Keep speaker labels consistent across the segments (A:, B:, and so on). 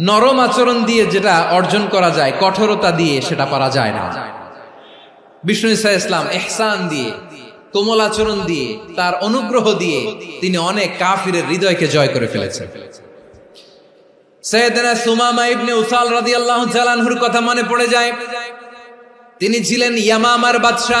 A: নরম আচরণ দিয়ে যেটা অর্জন করা যায়, কঠোরতা দিয়ে সেটা পারা যায় না। বিষ্ণু ইসা ইসলাম এহসান দিয়ে, কোমল আচরণ দিয়ে, তার অনুগ্রহ দিয়ে তিনি অনেক কাফিরের হৃদয়কে জয় করে ফেলেছেন। সৈয়দনা সুমামা ইবনে উসাল রাদিয়াল্লাহু তাআলা আনহুর কথা মনে পড়ে যায়। তিনি ছিলেন ইয়ামামার বাদশা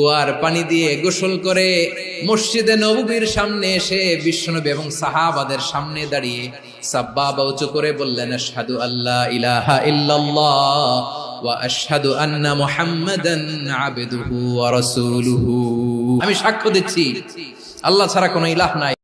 A: কুয়ার পানি দিয়ে গোসল করে মসজিদে নবীর সামনে এসে বিশ্বনবী এবং সাহাবাদের সামনে দাঁড়িয়ে সাব্বা উঁচু করে বললেন সাধু আল্লাহ ইলাহা ইল্লাল্লাহ আন্না আমি সাক্ষ্য দিচ্ছি, আল্লাহ ছাড়া কোনো ইলাহ নাই।